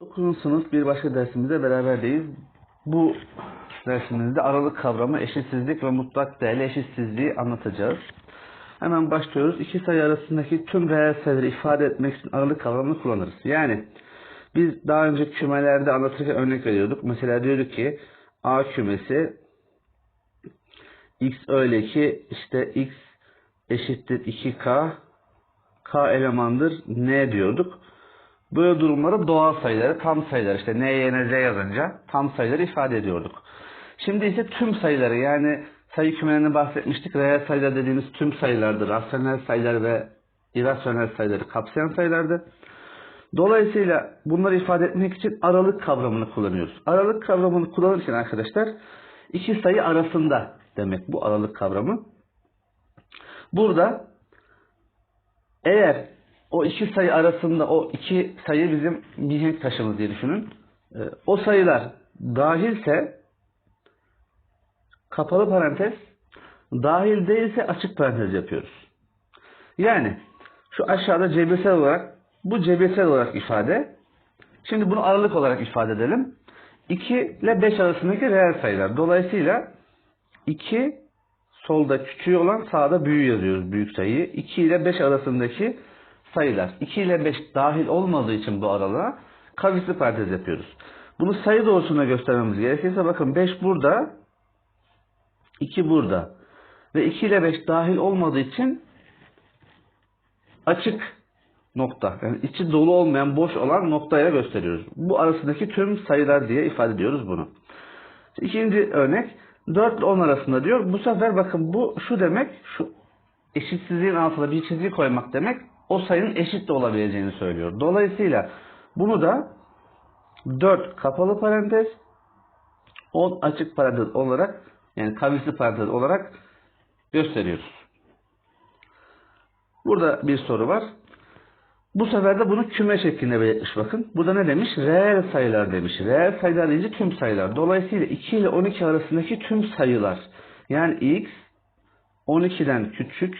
9. sınıf bir başka dersimizde beraberdeyiz. Bu dersimizde aralık kavramı, eşitsizlik ve mutlak değerli eşitsizliği anlatacağız. Hemen başlıyoruz. İki sayı arasındaki tüm reel sayıları ifade etmek için aralık kavramını kullanırız. Yani biz daha önce kümelerde anlatırken örnek veriyorduk. Mesela diyorduk ki A kümesi x öyle ki işte x eşittir 2k k elemandır n diyorduk. Böyle durumları doğal sayıları, tam sayılar işte n yerine z yazınca tam sayıları ifade ediyorduk. Şimdi ise tüm sayıları yani sayı kümelerini bahsetmiştik. Reel sayılar dediğimiz tüm sayılardır. Rasyonel sayılar ve irrasyonel sayıları kapsayan sayılardı. Dolayısıyla bunları ifade etmek için aralık kavramını kullanıyoruz. Aralık kavramını kullanırken arkadaşlar iki sayı arasında demek bu aralık kavramı. Burada eğer o iki sayı arasında o iki sayı bizim mihenk taşımız diye düşünün. Ee, O sayılar dahilse kapalı parantez, dahil değilse açık parantez yapıyoruz. Yani şu aşağıda cebirsel olarak bu cebirsel olarak ifade. Şimdi bunu aralık olarak ifade edelim. 2 ile 5 arasındaki reel sayılar. Dolayısıyla 2 solda küçüğü olan sağda büyüğü yazıyoruz büyük sayıyı. 2 ile 5 arasındaki sayılar. 2 ile 5 dahil olmadığı için bu aralığa kavisli parantez yapıyoruz. Bunu sayı doğrusuna göstermemiz gerekirse bakın 5 burada 2 burada ve 2 ile 5 dahil olmadığı için açık nokta. Yani içi dolu olmayan boş olan noktaya gösteriyoruz. Bu arasındaki tüm sayılar diye ifade ediyoruz bunu. İkinci örnek 4 ile 10 arasında diyor. Bu sefer bakın bu şu demek şu eşitsizliğin altına bir çizgi koymak demek o sayının eşit de olabileceğini söylüyor. Dolayısıyla bunu da 4 kapalı parantez 10 açık parantez olarak yani kavisli parantez olarak gösteriyoruz. Burada bir soru var. Bu sefer de bunu küme şeklinde belirtmiş bakın. Burada ne demiş? Reel sayılar demiş. Reel sayılar deyince tüm sayılar. Dolayısıyla 2 ile 12 arasındaki tüm sayılar. Yani x 12'den küçük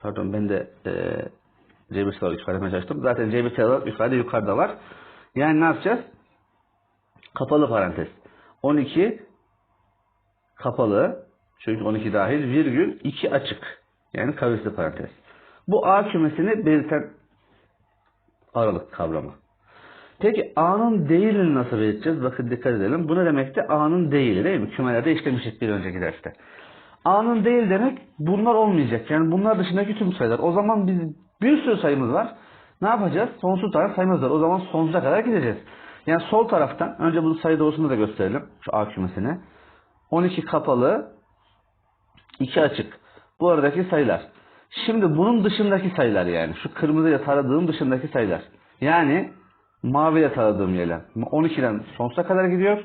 pardon ben de e, cebirsel olarak ifade etmeye çalıştım. Zaten cebirsel olarak ifade yukarıda var. Yani ne yapacağız? Kapalı parantez. 12 kapalı çünkü 12 dahil virgül 2 açık. Yani kavisli parantez. Bu A kümesini belirten aralık kavramı. Peki A'nın değilini nasıl belirteceğiz? Bakın dikkat edelim. Bu ne demekti? A'nın değili değil mi? Kümelerde işlemiştik bir önceki derste. A'nın değil demek bunlar olmayacak. Yani bunlar dışındaki tüm sayılar. O zaman biz bir sürü sayımız var. Ne yapacağız? Sonsuz tane sayımız var. O zaman sonsuza kadar gideceğiz. Yani sol taraftan önce bunu sayı doğrusunda da gösterelim. Şu A kümesini. 12 kapalı 2 açık. Bu aradaki sayılar. Şimdi bunun dışındaki sayılar yani. Şu kırmızıyla taradığım dışındaki sayılar. Yani maviyle taradığım yerler. 12'den sonsuza kadar gidiyor.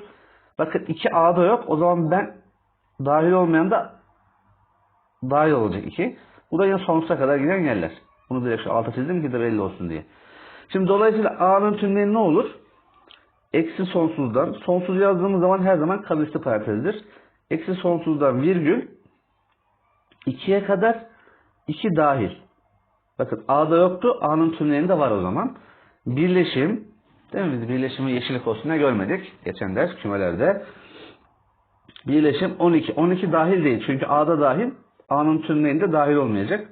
Bakın 2 A'da yok. O zaman ben dahil olmayan da dahil olacak 2. Bu da yine sonsuza kadar giden yerler. Bunu direkt şu alta çizdim ki de belli olsun diye. Şimdi dolayısıyla A'nın tümleri ne olur? Eksi sonsuzdan. Sonsuz yazdığımız zaman her zaman kavisli parantezdir. Eksi sonsuzdan virgül 2'ye kadar 2 dahil. Bakın A'da yoktu. A'nın tümlerinde var o zaman. Birleşim. Değil mi? Biz birleşimi yeşillik olsun ne görmedik. Geçen ders kümelerde. Birleşim 12. 12 dahil değil. Çünkü A'da dahil. A'nın tümlerinde dahil olmayacak.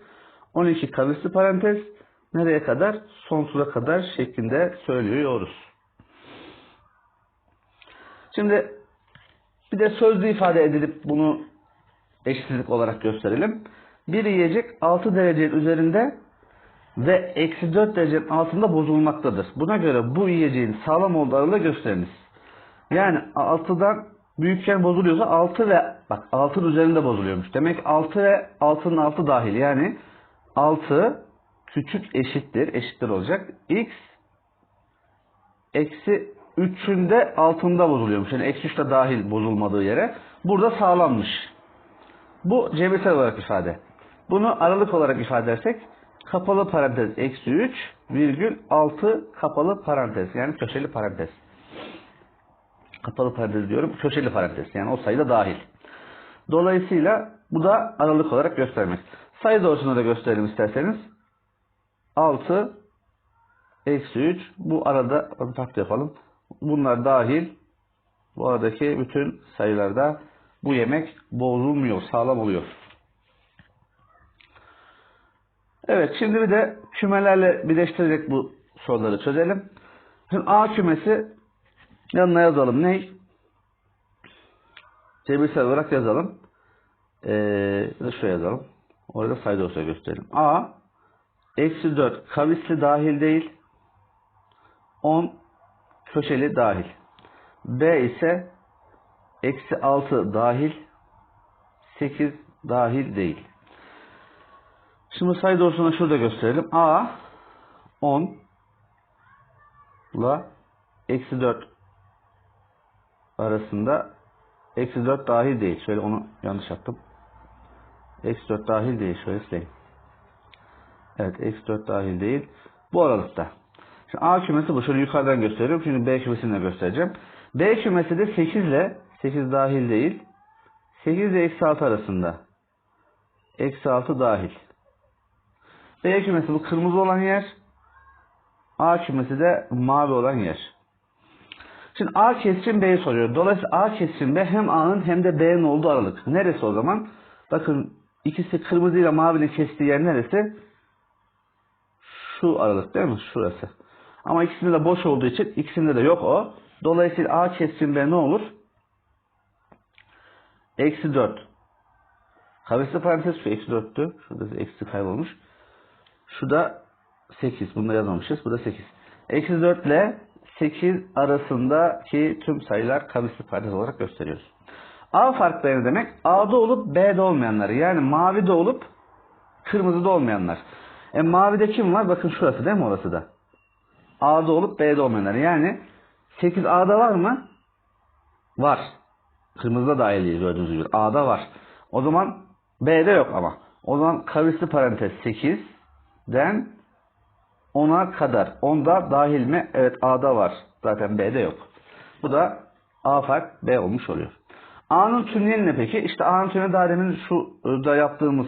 12 kavisli parantez. Nereye kadar? Sonsuza kadar şeklinde söylüyoruz. Şimdi bir de sözlü ifade edilip bunu eşitsizlik olarak gösterelim. Bir yiyecek 6 derecenin üzerinde ve eksi 4 derecenin altında bozulmaktadır. Buna göre bu yiyeceğin sağlam olduğu aralığı gösteriniz. Yani 6'dan büyükken bozuluyorsa 6 ve bak 6'nın üzerinde bozuluyormuş. Demek 6 ve 6'nın altı dahil. Yani 6 küçük eşittir. Eşittir olacak. X eksi 3'ün de altında bozuluyormuş. Yani eksi 3 de dahil bozulmadığı yere. Burada sağlammış. Bu cebirsel olarak ifade. Bunu aralık olarak ifade edersek kapalı parantez eksi 3 virgül 6 kapalı parantez yani köşeli parantez. Kapalı parantez diyorum köşeli parantez yani o sayıda dahil. Dolayısıyla bu da aralık olarak göstermek. Sayı doğrusunu da gösterelim isterseniz. 6 eksi 3. Bu arada taklit yapalım. Bunlar dahil. Bu aradaki bütün sayılarda bu yemek bozulmuyor. Sağlam oluyor. Evet şimdi bir de kümelerle birleştirerek bu soruları çözelim. Şimdi A kümesi yanına yazalım. Ne? Cebirsel olarak yazalım. Ee, ya şuraya yazalım. Orada sayıda olsa gösterelim. A eksi 4 kavisli dahil değil. 10 köşeli dahil. B ise eksi 6 dahil. 8 dahil değil. Şimdi sayı doğrusunu şurada gösterelim. A 10 ile eksi 4 arasında eksi 4 dahil değil. Şöyle onu yanlış yaptım. Eksi 4 dahil değil. Şöyle sileyim. Evet eksi 4 dahil değil. Bu aralıkta. Şimdi A kümesi bu. Şöyle yukarıdan gösteriyorum. Şimdi B kümesini de göstereceğim. B kümesi de 8 ile 8 dahil değil. 8 ile eksi 6 arasında. Eksi 6 dahil. B kümesi bu kırmızı olan yer. A kümesi de mavi olan yer. Şimdi A kesrin B'yi soruyor. Dolayısıyla A kesrin B hem A'nın hem de B'nin olduğu aralık. Neresi o zaman? Bakın ikisi kırmızı ile mavinin kestiği yer neresi? Şu aralık değil mi? Şurası. Ama ikisinde de boş olduğu için ikisinde de yok o. Dolayısıyla A kesrin B ne olur? Eksi 4. Kavesli parantez şu eksi 4'tü. Şurada eksi kaybolmuş. Şu da 8. Bunu da yazmamışız. Bu da 8. Eksi 4 ile 8 arasındaki tüm sayılar kavisli parantez olarak gösteriyoruz. A farkları demek? A'da olup B'de olmayanlar. Yani mavide olup kırmızıda olmayanlar. E mavide kim var? Bakın şurası değil mi orası da? A'da olup B'de olmayanlar. Yani 8 A'da var mı? Var. Kırmızıda dahil gördüğünüz gibi. A'da var. O zaman B'de yok ama. O zaman kavisli parantez 8'den 10'a kadar. 10'da dahil mi? Evet A'da var. Zaten B'de yok. Bu da A fark B olmuş oluyor. A'nın tümleyeni ne peki? İşte A'nın tümleyeni daha demin şurada yaptığımız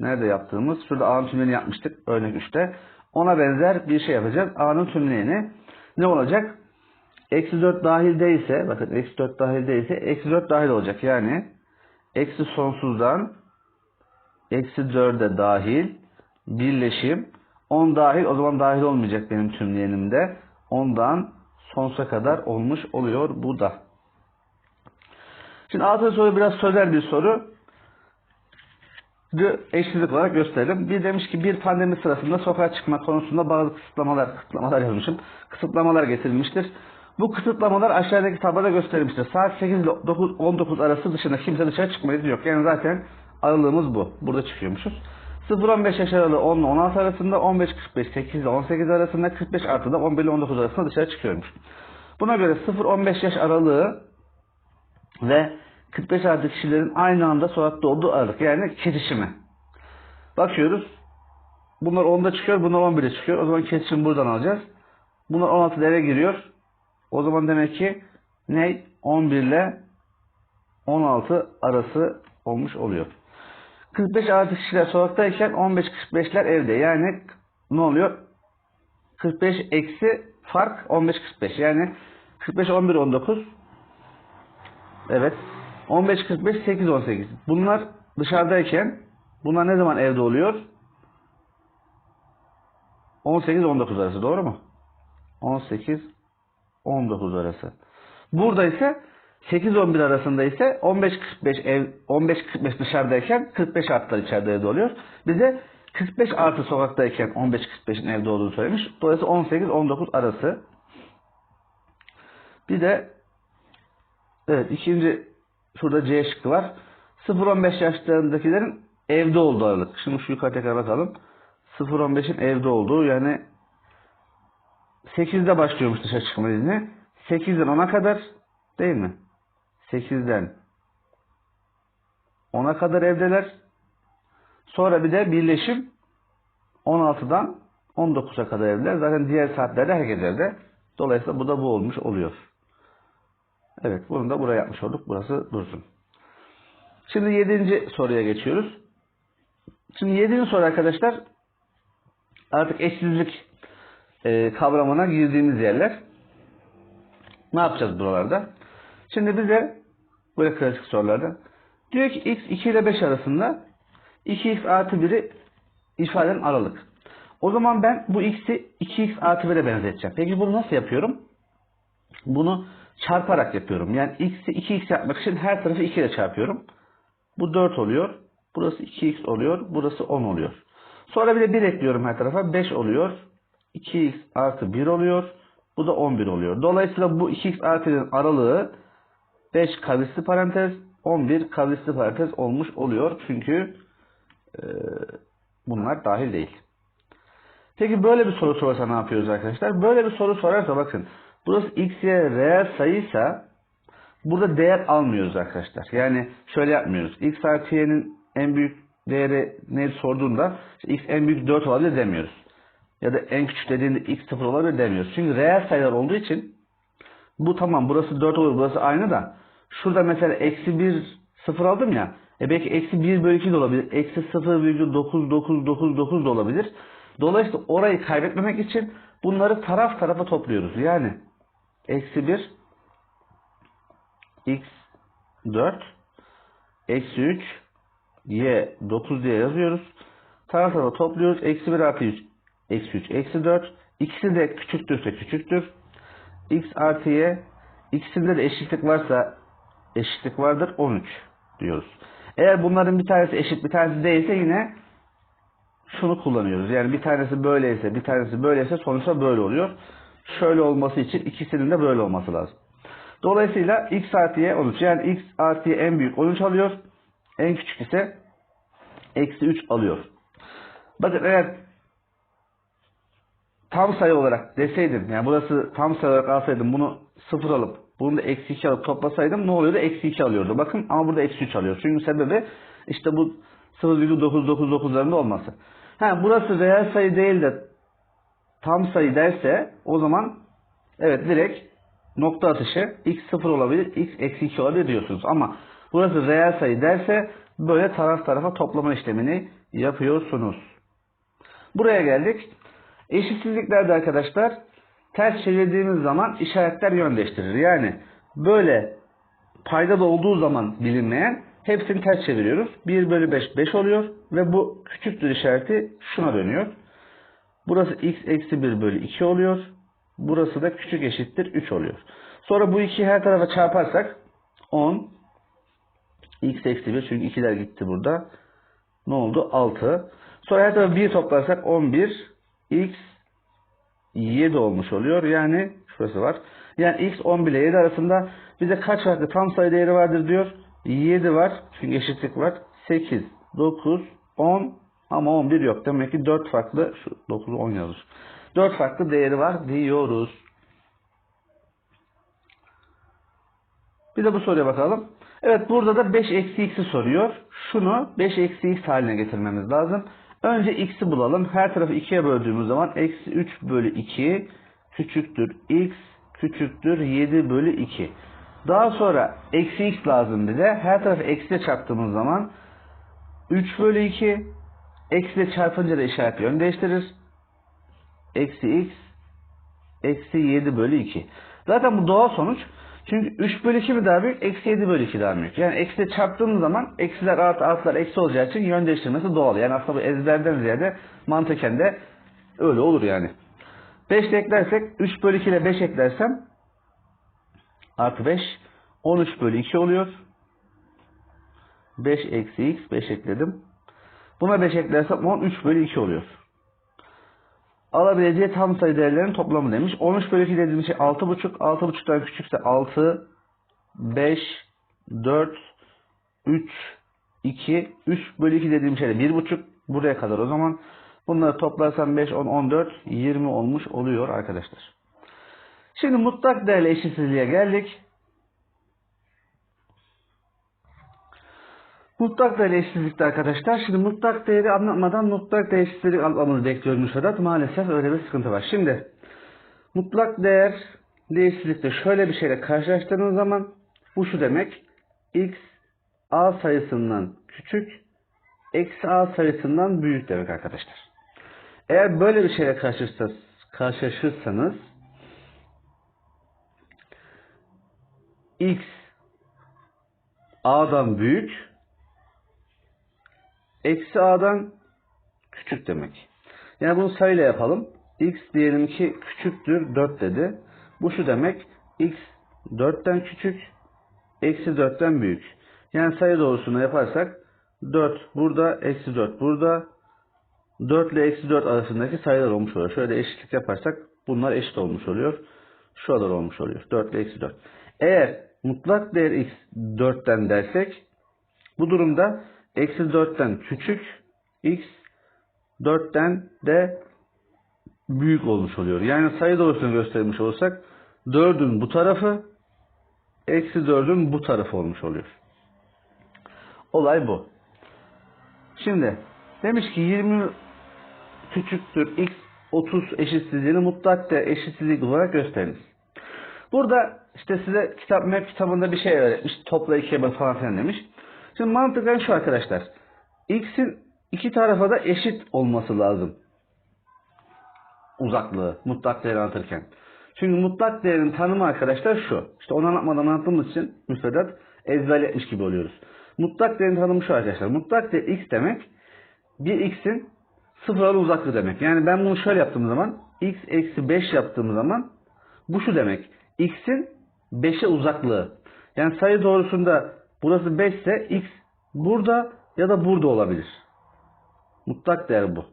nerede yaptığımız? Şurada A'nın tümleyeni yapmıştık örnek 3'te. Ona benzer bir şey yapacağız. A'nın tümleyeni ne olacak? Eksi 4 dahil değilse bakın eksi 4 dahil değilse eksi 4 dahil olacak. Yani eksi sonsuzdan eksi 4'e dahil birleşim 10 dahil o zaman dahil olmayacak benim tümleyenimde. 10'dan sonsuza kadar olmuş oluyor bu da. Şimdi altıncı soru biraz sözel bir soru. Eşsizlik olarak gösterelim. Bir demiş ki bir pandemi sırasında sokağa çıkma konusunda bazı kısıtlamalar, kısıtlamalar yazmışım. Kısıtlamalar getirilmiştir. Bu kısıtlamalar aşağıdaki tabloda gösterilmiştir. Saat 8 ile 9, 19 arası dışında kimse dışarı çıkmayı yok. Yani zaten aralığımız bu. Burada çıkıyormuşuz. 0-15 yaş aralığı 10 ile 16 arasında, 15-45 8 ile 18 arasında, 45 artı da 11 ile 19 arasında dışarı çıkıyormuş. Buna göre 0-15 yaş aralığı ve 45 artı kişilerin aynı anda sokakta olduğu aralık yani kesişimi. Bakıyoruz. Bunlar 10'da çıkıyor, bunlar 11'de çıkıyor. O zaman kesişimi buradan alacağız. Bunlar 16'da eve giriyor. O zaman demek ki ne? 11 ile 16 arası olmuş oluyor. 45 artı kişiler sokaktayken 15-45'ler evde. Yani ne oluyor? 45 eksi fark 15-45. Yani 45-11-19 Evet. 15-45 8-18. Bunlar dışarıdayken bunlar ne zaman evde oluyor? 18-19 arası doğru mu? 18-19 arası. Burada ise 8-11 arasında ise 15-45 ev 15-45 dışarıdayken 45 artılar içeride evde oluyor. Bize 45 artı sokaktayken 15-45'in evde olduğunu söylemiş. Dolayısıyla 18-19 arası. Bir de evet ikinci şurada C şıkkı var. 0-15 yaşlarındakilerin evde olduğu aralık. Şimdi şu yukarı tekrar bakalım. 0-15'in evde olduğu yani 8'de başlıyormuş dışarı çıkma izni. 8'den 10'a kadar değil mi? 8'den 10'a kadar evdeler. Sonra bir de birleşim 16'dan 19'a kadar evdeler. Zaten diğer saatlerde herkes evde. Dolayısıyla bu da bu olmuş oluyor. Evet bunu da buraya yapmış olduk. Burası dursun. Şimdi 7. soruya geçiyoruz. Şimdi 7. soru arkadaşlar artık eşsizlik e, kavramına girdiğimiz yerler. Ne yapacağız buralarda? Şimdi bize böyle klasik sorularda diyor ki x 2 ile 5 arasında 2x artı 1'i ifadenin aralık. O zaman ben bu x'i 2x artı 1'e benzeteceğim. Peki bunu nasıl yapıyorum? Bunu çarparak yapıyorum. Yani x'i 2x yapmak için her tarafı 2 ile çarpıyorum. Bu 4 oluyor. Burası 2x oluyor. Burası 10 oluyor. Sonra bir de 1 ekliyorum her tarafa. 5 oluyor. 2x artı 1 oluyor. Bu da 11 oluyor. Dolayısıyla bu 2x artı 1'in aralığı 5 kavisli parantez 11 kavisli parantez olmuş oluyor. Çünkü e, bunlar dahil değil. Peki böyle bir soru sorarsa ne yapıyoruz arkadaşlar? Böyle bir soru sorarsa bakın. Burası x, y reel sayıysa burada değer almıyoruz arkadaşlar. Yani şöyle yapmıyoruz. x artı y'nin en büyük değeri ne sorduğunda işte x en büyük 4 olabilir demiyoruz. Ya da en küçük dediğinde x 0 olabilir demiyoruz. Çünkü reel sayılar olduğu için bu tamam burası 4 olur burası aynı da şurada mesela eksi 1 0 aldım ya e belki eksi 1 bölü 2 de olabilir. Eksi 0,9999 da olabilir. Dolayısıyla orayı kaybetmemek için bunları taraf tarafa topluyoruz. Yani eksi 1 x 4 eksi 3 y 9 diye yazıyoruz. Taraf tarafa topluyoruz. Eksi 1 artı 3 eksi 3 eksi 4 ikisi de küçüktürse küçüktür. x artı y ikisinde de eşitlik varsa eşitlik vardır 13 diyoruz. Eğer bunların bir tanesi eşit bir tanesi değilse yine şunu kullanıyoruz. Yani bir tanesi böyleyse bir tanesi böyleyse sonuçta böyle oluyor. Şöyle olması için ikisinin de böyle olması lazım. Dolayısıyla x artı y 13. Yani x artı y en büyük 13 alıyor. En küçük ise eksi 3 alıyor. Bakın eğer tam sayı olarak deseydim yani burası tam sayı olarak alsaydım bunu 0 alıp bunu da eksi 2 alıp toplasaydım ne oluyordu? Eksi 2 alıyordu. Bakın ama burada eksi 3 alıyor. Çünkü sebebi işte bu 0,999'larında olması. Ha, burası reel sayı değil de tam sayı derse o zaman evet direkt nokta atışı x 0 olabilir, x eksi 2 olabilir diyorsunuz. Ama burası reel sayı derse böyle taraf tarafa toplama işlemini yapıyorsunuz. Buraya geldik. Eşitsizliklerde arkadaşlar ters çevirdiğimiz zaman işaretler yön değiştirir. Yani böyle payda olduğu zaman bilinmeyen hepsini ters çeviriyoruz. 1 bölü 5 5 oluyor ve bu küçüktür işareti şuna dönüyor. Burası x eksi 1 bölü 2 oluyor. Burası da küçük eşittir 3 oluyor. Sonra bu 2'yi her tarafa çarparsak 10 x eksi 1 çünkü 2'ler gitti burada. Ne oldu? 6. Sonra her tarafa 1 toplarsak 11 x 7 olmuş oluyor. Yani şurası var. Yani x 11 ile 7 arasında bize kaç farklı tam sayı değeri vardır diyor. 7 var. Çünkü eşitlik var. 8, 9, 10 ama 11 yok. Demek ki 4 farklı şu 9 10 yazır. 4 farklı değeri var diyoruz. Bir de bu soruya bakalım. Evet burada da 5 eksi x'i soruyor. Şunu 5 eksi x haline getirmemiz lazım. Önce x'i bulalım. Her tarafı 2'ye böldüğümüz zaman eksi 3 bölü 2 küçüktür x küçüktür 7 bölü 2. Daha sonra eksi x lazım bize. Her tarafı eksiyle çarptığımız zaman 3 bölü 2 eksiyle çarpınca da işaret yön değiştirir. Eksi x eksi 7 bölü 2. Zaten bu doğal sonuç. Çünkü 3 bölü 2 mi daha büyük? Eksi 7 bölü 2 daha büyük. Yani eksiyle çarptığımız zaman eksiler artı artılar eksi olacağı için yön değiştirmesi doğal. Yani aslında bu ezberden ziyade mantıken de öyle olur yani. 5 ile eklersek 3 bölü 2 ile 5 eklersem artı 5 13 bölü 2 oluyor. 5 eksi x 5 ekledim. Buna 5 eklersem 13 bölü 2 oluyor. Alabileceği tam sayı değerlerinin toplamı demiş. 13 bölü 2 dediğimiz şey 6,5. 6,5'tan küçükse 6, 5, 4, 3, 2, 3 bölü 2 dediğim şey de 1,5. Buraya kadar o zaman. Bunları toplarsam 5, 10, 14, 20 olmuş oluyor arkadaşlar. Şimdi mutlak değerli eşitsizliğe geldik. Mutlak değerli eşitsizlikte arkadaşlar. Şimdi mutlak değeri anlatmadan mutlak değer eşitsizlik anlamını bekliyor müfredat. Maalesef öyle bir sıkıntı var. Şimdi mutlak değer eşitsizlikte şöyle bir şeyle karşılaştığınız zaman bu şu demek. x a sayısından küçük eksi a sayısından büyük demek arkadaşlar. Eğer böyle bir şeyle karşılaşırsanız x a'dan büyük eksi a'dan küçük demek. Yani bunu sayıyla yapalım. x diyelim ki küçüktür 4 dedi. Bu şu demek x 4'ten küçük eksi 4'ten büyük. Yani sayı doğrusunu yaparsak 4 burada eksi 4 burada 4 ile eksi 4 arasındaki sayılar olmuş oluyor. Şöyle eşitlik yaparsak bunlar eşit olmuş oluyor. Şuralar olmuş oluyor. 4 ile eksi 4. Eğer mutlak değer x 4'ten dersek bu durumda eksi 4'ten küçük x 4'ten de büyük olmuş oluyor. Yani sayı doğrusunu göstermiş olursak 4'ün bu tarafı eksi 4'ün bu tarafı olmuş oluyor. Olay bu. Şimdi demiş ki 20 küçüktür x 30 eşitsizliğini mutlak değer eşitsizlik olarak gösteriniz. Burada işte size kitap map kitabında bir şey öğretmiş. Topla ikiye böl falan filan demiş. Şimdi mantıken şu arkadaşlar. X'in iki tarafa da eşit olması lazım. Uzaklığı mutlak değer anlatırken. Çünkü mutlak değerin tanımı arkadaşlar şu. İşte onu anlatmadan anlattığımız için müfredat ezberletmiş gibi oluyoruz. Mutlak değerin tanımı şu arkadaşlar. Mutlak değer x demek bir x'in sıfır uzaklığı demek. Yani ben bunu şöyle yaptığım zaman x eksi 5 yaptığım zaman bu şu demek. x'in 5'e uzaklığı. Yani sayı doğrusunda burası 5 ise x burada ya da burada olabilir. Mutlak değer bu.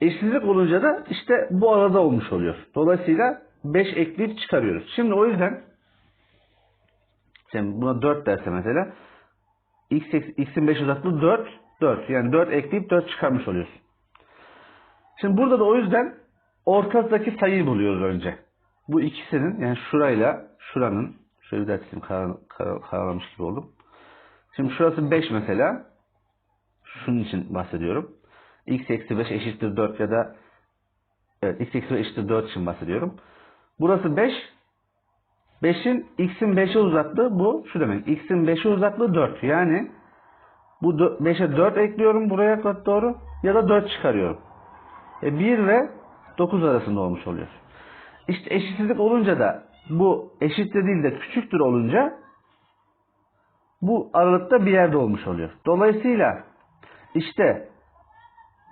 Eşsizlik olunca da işte bu arada olmuş oluyor. Dolayısıyla 5 ekleyip çıkarıyoruz. Şimdi o yüzden şimdi buna 4 derse mesela x, x'in 5 uzaklığı 4 4. Yani 4 ekleyip 4 çıkarmış oluyorsun. Şimdi burada da o yüzden ortadaki sayıyı buluyoruz önce. Bu ikisinin yani şurayla şuranın şöyle bir daha kar, karalamış gibi oldum. Şimdi şurası 5 mesela. Şunun için bahsediyorum. x eksi 5 eşittir 4 ya da evet, x eksi 5 eşittir 4 için bahsediyorum. Burası 5. 5'in x'in 5'e uzaklığı bu. Şu demek. x'in 5'e uzaklığı 4. Yani bu 5'e 4 ekliyorum buraya doğru ya da 4 çıkarıyorum. E 1 ve 9 arasında olmuş oluyor. İşte eşitsizlik olunca da bu eşit de değil de küçüktür olunca bu aralıkta bir yerde olmuş oluyor. Dolayısıyla işte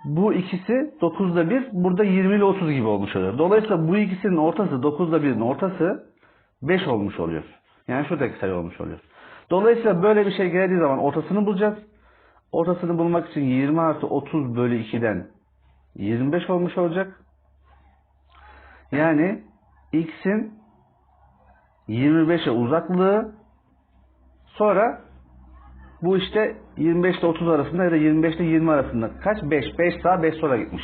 bu ikisi 9'da 1 burada 20 ile 30 gibi olmuş oluyor. Dolayısıyla bu ikisinin ortası 9'da 1'in ortası 5 olmuş oluyor. Yani şuradaki sayı olmuş oluyor. Dolayısıyla böyle bir şey geldiği zaman ortasını bulacağız. Ortasını bulmak için 20 artı 30 bölü 2'den 25 olmuş olacak. Yani x'in 25'e uzaklığı sonra bu işte 25 ile 30 arasında ya da 25 ile 20 arasında kaç? 5. 5 sağa 5 sola gitmiş.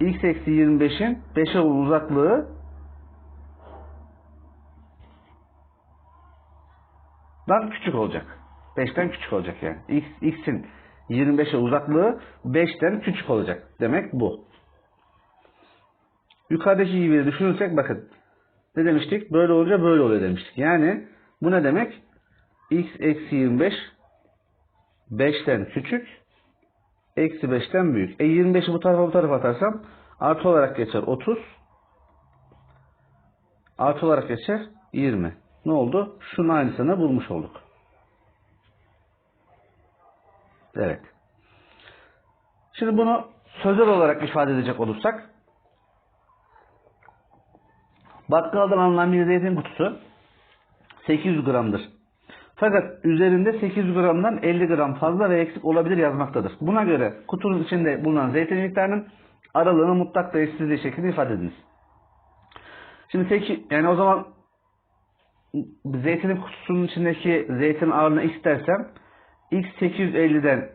x eksi 25'in 5'e uzaklığı dan küçük olacak. 5'ten küçük olacak yani. X, x'in 25'e uzaklığı 5'ten küçük olacak. Demek bu. Yukarıdaki gibi düşünürsek bakın. Ne demiştik? Böyle olunca böyle oluyor demiştik. Yani bu ne demek? X eksi 25 5'ten küçük eksi 5'ten büyük. E 25'i bu tarafa bu tarafa atarsam artı olarak geçer 30 artı olarak geçer 20. Ne oldu? Şunun aynısını bulmuş olduk. Evet. Şimdi bunu sözel olarak ifade edecek olursak bakkaldan alınan bir zeytin kutusu 800 gramdır. Fakat üzerinde 800 gramdan 50 gram fazla ve eksik olabilir yazmaktadır. Buna göre kutunun içinde bulunan zeytin miktarının aralığını mutlak da eşsizliği şeklinde ifade ediniz. Şimdi peki yani o zaman zeytinin kutusunun içindeki zeytin ağırlığını x dersem x 850'den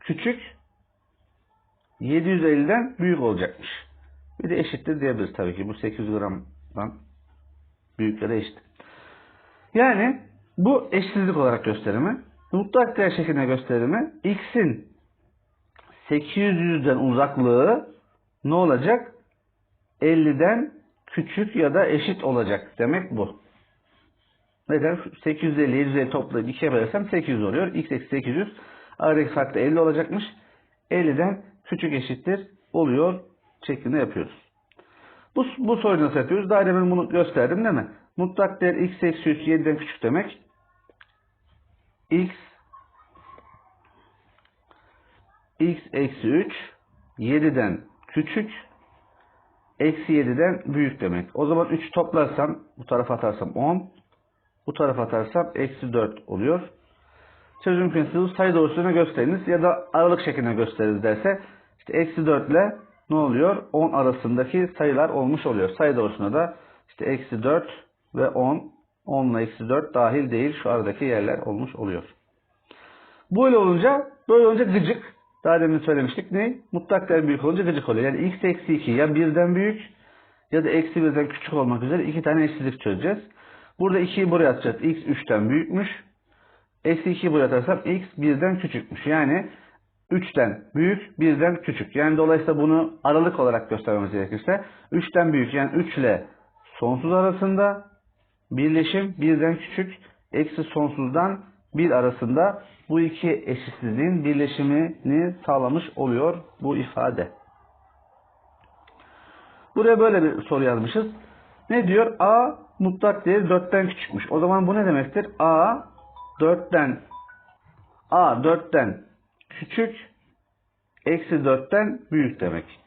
küçük 750'den büyük olacakmış. Bir de eşittir diyebiliriz tabii ki. Bu 800 gramdan büyük ya da eşit. Yani bu eşsizlik olarak gösterimi. Mutlak değer şeklinde gösterimi x'in 800'den uzaklığı ne olacak? 50'den küçük ya da eşit olacak demek bu. Neden? 850 750 toplayıp 2'ye bölersem 800 oluyor. x eksi 800 aradaki fark da 50 olacakmış. 50'den küçük eşittir oluyor şeklinde yapıyoruz. Bu, bu soruyu nasıl yapıyoruz? Daha demin bunu gösterdim değil mi? Mutlak değer x eksi 3 7'den küçük demek. X x eksi 3 7'den küçük eksi 7'den büyük demek. O zaman 3 toplarsam bu tarafa atarsam 10 bu tarafa atarsam eksi 4 oluyor. Çözüm prensibini sayı doğrusuna gösteriniz ya da aralık şeklinde gösteririz derse işte eksi 4 ile ne oluyor? 10 arasındaki sayılar olmuş oluyor. Sayı doğrusuna da işte eksi 4 ve 10 10 ile eksi 4 dahil değil şu aradaki yerler olmuş oluyor. Böyle olunca böyle olunca gıcık. Daha demin söylemiştik ne? Mutlak değer büyük olunca gıcık oluyor. Yani x eksi 2 ya birden büyük ya da eksi birden küçük olmak üzere iki tane eşitlik çözeceğiz. Burada 2'yi buraya atacağız. x 3'ten büyükmüş. Eksi 2'yi buraya atarsam x 1'den küçükmüş. Yani 3'ten büyük 1'den küçük. Yani dolayısıyla bunu aralık olarak göstermemiz gerekirse 3'ten büyük yani 3 ile sonsuz arasında birleşim 1'den küçük eksi sonsuzdan 1 arasında bu iki eşitsizliğin birleşimini sağlamış oluyor bu ifade. Buraya böyle bir soru yazmışız. Ne diyor? A mutlak değeri 4'ten küçükmüş. O zaman bu ne demektir? A 4'ten A 4'ten küçük eksi 4'ten büyük demek.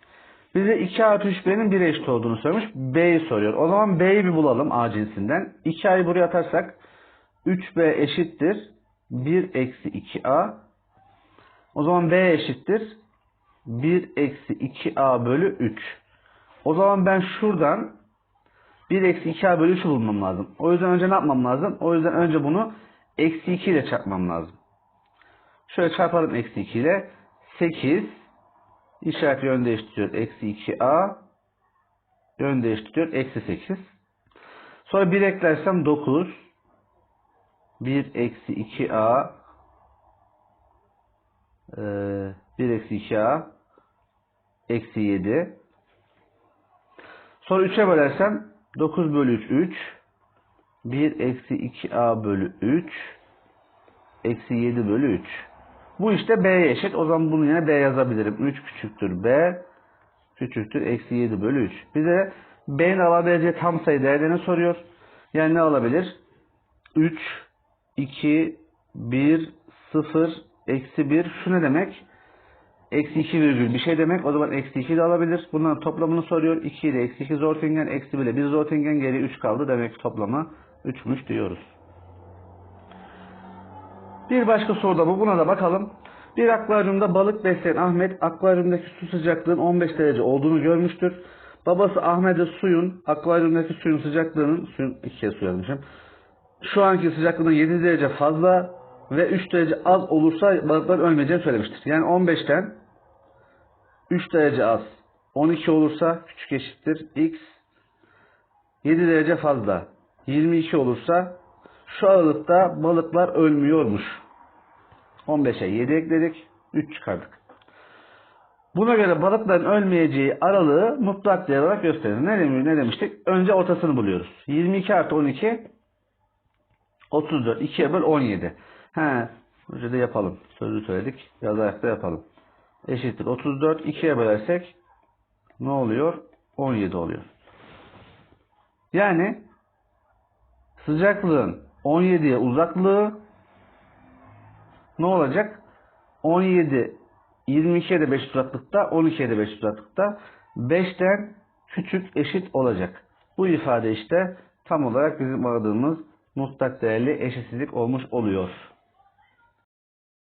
Bize 2 artı 3B'nin 1'e eşit olduğunu söylemiş. B'yi soruyor. O zaman B'yi bir bulalım A cinsinden. 2A'yı buraya atarsak 3B eşittir 1 eksi 2A. O zaman B eşittir 1 eksi 2A bölü 3. O zaman ben şuradan 1 eksi 2A bölü 3'ü bulmam lazım. O yüzden önce ne yapmam lazım? O yüzden önce bunu eksi 2 ile çarpmam lazım. Şöyle çarpalım eksi 2 ile. 8 işaret yön değiştiriyor. Eksi 2A yön değiştiriyor. Eksi 8. Sonra 1 eklersem 9. 1 eksi 2A 1 eksi 2A eksi 7. Sonra 3'e bölersem 9 bölü 3 3. 1 eksi 2A bölü 3 eksi 7 bölü 3. Bu işte B'ye eşit. O zaman bunu yine B yazabilirim. 3 küçüktür B küçüktür eksi 7 bölü 3. Bize B'nin alabileceği tam sayı değerlerini soruyor. Yani ne alabilir? 3, 2, 1, 0, eksi 1. Şu ne demek? Eksi 2 virgül bir şey demek. O zaman eksi 2 de alabilir. Bunların toplamını soruyor. 2 ile eksi 2 zortingen, eksi 1 ile 1 zortingen geri 3 kaldı. Demek toplamı 3'müş diyoruz. Bir başka soruda bu. Buna da bakalım. Bir akvaryumda balık besleyen Ahmet akvaryumdaki su sıcaklığının 15 derece olduğunu görmüştür. Babası Ahmet'e suyun, akvaryumdaki suyun sıcaklığının, suyun ikiye su yazmışım. Şu anki sıcaklığından 7 derece fazla ve 3 derece az olursa balıklar ölmeyeceğini söylemiştir. Yani 15'ten 3 derece az. 12 olursa küçük eşittir x. 7 derece fazla. 22 olursa şu aralıkta balıklar ölmüyormuş. 15'e 7 ekledik. 3 çıkardık. Buna göre balıkların ölmeyeceği aralığı mutlak değer olarak gösterir. Ne, demiş, ne demiştik? Önce ortasını buluyoruz. 22 artı 12 34. 2'ye böl 17. He, önce de yapalım. Sözü söyledik. Yazarak da yapalım. Eşittir 34. 2'ye bölersek ne oluyor? 17 oluyor. Yani sıcaklığın 17'ye uzaklığı ne olacak? 17 22'ye de 5 uzaklıkta, 12'ye de 5 uzaklıkta 5'ten küçük eşit olacak. Bu ifade işte tam olarak bizim aradığımız mutlak değerli eşitsizlik olmuş oluyor.